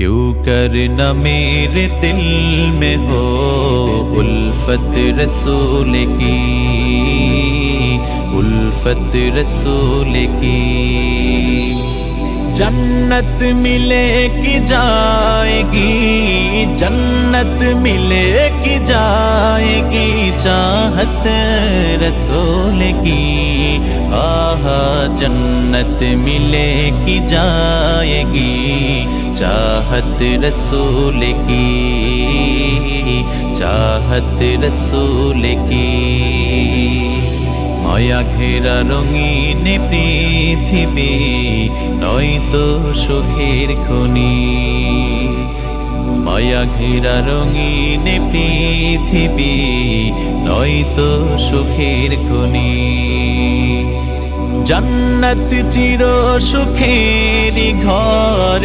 क्यों कर न मेरे दिल में हो उल्फत रसूल की उल्फत रसूल की जन्नत मिले कि जाएगी जन्नत मिले कि जाएगी चाहत रसूल की आहा जन्नत मिले कि जाएगी चाहत रसूल की चाहत रसूल की মায়া ঘেরা রঙিন পৃথিবী নয়তো সুখের খনি মায়া ঘেরা রঙিন পৃথিবী নয়তো সুখের খনি জান্নাত চির সুখের ঘর